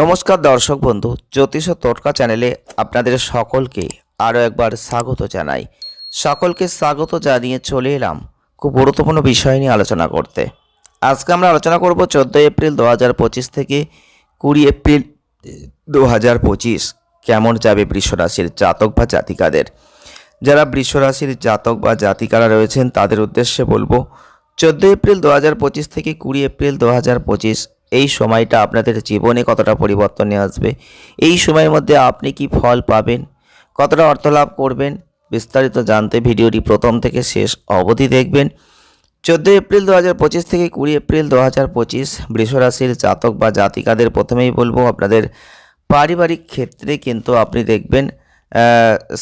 নমস্কার দর্শক বন্ধু, জ্যোতিষ টোটকা চ্যানেলে আপনাদের সকলকে আরও একবার স্বাগত জানাই। সকলকে স্বাগত জানিয়ে চলে এলাম খুব গুরুত্বপূর্ণ বিষয় নিয়ে আলোচনা করতে। আজকে আমরা আলোচনা করব চোদ্দোই এপ্রিল দু হাজার পঁচিশ থেকে কুড়ি এপ্রিল দু হাজার পঁচিশ কেমন যাবে বৃষরাশির জাতক বা জাতিকাদের। যারা বৃষরাশির জাতক বা জাতিকারা রয়েছেন তাদের উদ্দেশ্যে বলব, চোদ্দোই এপ্রিল দু হাজার পঁচিশ থেকে কুড়ি এপ্রিল দু হাজার পঁচিশ এই সময়টা আপনাদের জীবনে কতটা পরিবর্তন আসবে? এই সময়ের মধ্যে আপনি কি ফল পাবেন? কতটা অর্থ লাভ করবেন? বিস্তারিত জানতে ভিডিওটি প্রথম থেকে শেষ অবধি দেখবেন। চোদ্দোই এপ্রিল দু হাজার পঁচিশ থেকে কুড়ি এপ্রিল দু হাজার পঁচিশ বৃষরাশির জাতক বা জাতিকাদের প্রথমেই বলব আপনাদের পারিবারিক ক্ষেত্রে কিন্তু আপনি দেখবেন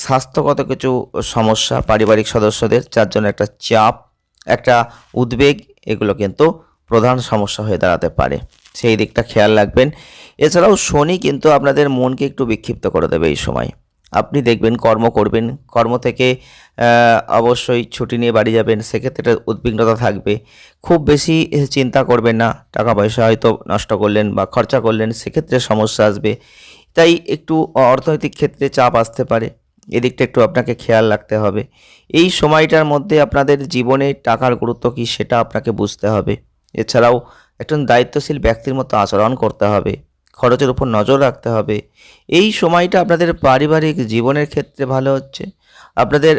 স্বাস্থ্যগত কিছু সমস্যা পারিবারিক সদস্যদের, যার জন্য একটা চাপ, একটা উদ্বেগ, এগুলো কিন্তু প্রধান সমস্যা হয়ে দাঁড়াতে পারে। সেই দিকটা খেয়াল রাখবেন। এছাড়াও শনি কিন্তু আপনাদের মনকে একটু বিক্ষিপ্ত করে দেবে এই সময়। আপনি দেখবেন কর্ম করবেন, কর্ম থেকে অবশ্যই ছুটি নিয়ে বাড়ি যাবেন, সেক্ষেত্রে উদ্বিগ্নতা থাকবে। খুব বেশি চিন্তা করবেন না টাকা পয়সা হয়তো নষ্ট করলেন বা খরচা করলেন, সেক্ষেত্রে সমস্যা আসবে। তাই একটু অর্থনৈতিক ক্ষেত্রে চাপ আসতে পারে। এদিকটা একটু আপনাকে খেয়াল রাখতে হবে। এই সময়টার মধ্যে আপনাদের জীবনে টাকার গুরুত্ব কী সেটা আপনাকে বুঝতে হবে। এছাড়াও একজন দায়িত্বশীল ব্যক্তির মতো আচরণ করতে হবে, খরচের উপর নজর রাখতে হবে। এই সময়টা আপনাদের পারিবারিক জীবনের ক্ষেত্রে ভালো হচ্ছে। আপনাদের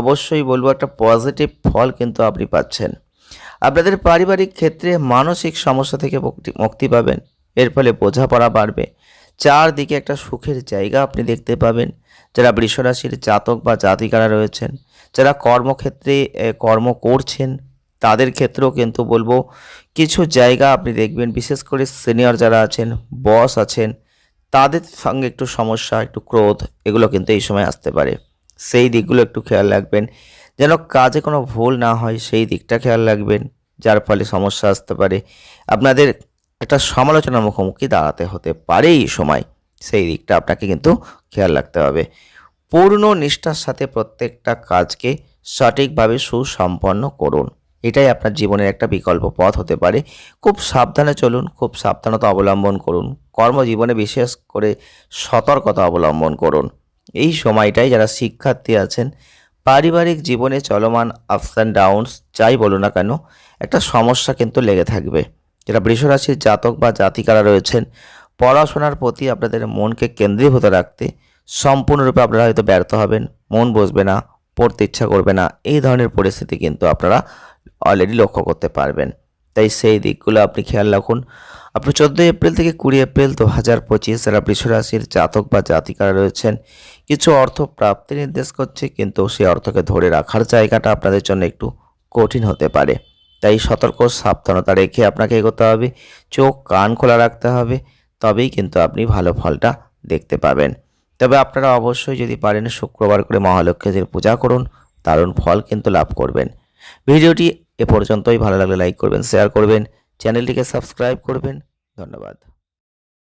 অবশ্যই বলব একটা পজিটিভ ফল কিন্তু আপনি পাচ্ছেন। আপনাদের পারিবারিক ক্ষেত্রে মানসিক সমস্যা থেকে মুক্তি পাবেন। এর ফলে বোঝাপড়া বাড়বে। চারদিকে একটা সুখের জায়গা আপনি দেখতে পাবেন। যারা বৃষরাশির জাতক বা জাতিকারা রয়েছেন, যারা কর্মক্ষেত্রে কর্ম করছেন তাদের ক্ষেত্রেও কিন্তু বলব কিছু জায়গা আপনি দেখবেন, বিশেষ করে সিনিয়র যারা আছেন বস আছেন, তাদের সঙ্গে একটু সমস্যা, একটু ক্রোধ, এগুলো কিন্তু এই সময় আসতে পারে। সেই দিকগুলো একটু খেয়াল রাখবেন। যেন কাজে কোনো ভুল না হয়, সেই দিকটা খেয়াল রাখবেন, যার ফলে সমস্যা আসতে পারে। আপনাদের একটা সমালোচনার মুখোমুখি দাঁড়াতে হতে পারে এই সময়। সেই দিকটা আপনাকে কিন্তু খেয়াল রাখতে হবে। পূর্ণ নিষ্ঠার সাথে প্রত্যেকটা কাজকে সঠিকভাবে সুসম্পন্ন করুন। এটাই আপনার জীবনের একটা বিকল্প পথ হতে পারে। খুব সাবধানে চলুন, খুব সাবধানতা অবলম্বন করুন। কর্মজীবনে বিশেষ করে সতর্কতা অবলম্বন করুন। এই সময়টাই যারা শিক্ষার্থী আছেন, পারিবারিক জীবনে চলমান আপস অ্যান্ড ডাউনস যাই বলো না কেন, একটা সমস্যা কিন্তু লেগে থাকবে। যারা বৃষরাশির জাতক বা জাতিকারা রয়েছেন, পড়াশোনার প্রতি আপনাদের মনকে কেন্দ্রীভূত রাখতে সম্পূর্ণরূপে আপনারা হয়তো ব্যর্থ হবেন, মন বসবে না, পড়তে ইচ্ছা করবে না, এই ধরনের পরিস্থিতি কিন্তু আপনারা অলরেডি লক্ষ্য করতে পারবেন। তাই সেই দিকগুলো আপনি খেয়াল রাখুন। আপনি চোদ্দোই এপ্রিল থেকে কুড়ি এপ্রিল দু হাজার পঁচিশ যারা বৃষরাশির জাতক বা জাতিকারা রয়েছেন, কিছু অর্থ প্রাপ্তি নির্দেশ করছে, কিন্তু সেই অর্থকে ধরে রাখার জায়গাটা আপনাদের জন্য একটু কঠিন হতে পারে। তাই সতর্ক, সাবধানতা রেখে আপনাকে এগোতে হবে, চোখ, কান খোলা রাখতে হবে, তবেই কিন্তু আপনি ভালো ফলটা দেখতে পাবেন। তবে আপনারা অবশ্যই যদি পারেন শুক্রবার করে মহালক্ষ্মীজির পূজা করুন, দারুণ ফল কিন্তু লাভ করবেন। ভিডিওটি এ পর্যন্তই। ভালো লাগলে লাইক করবেন শেয়ার করবেন চ্যানেলটিকে সাবস্ক্রাইব করবেন। ধন্যবাদ।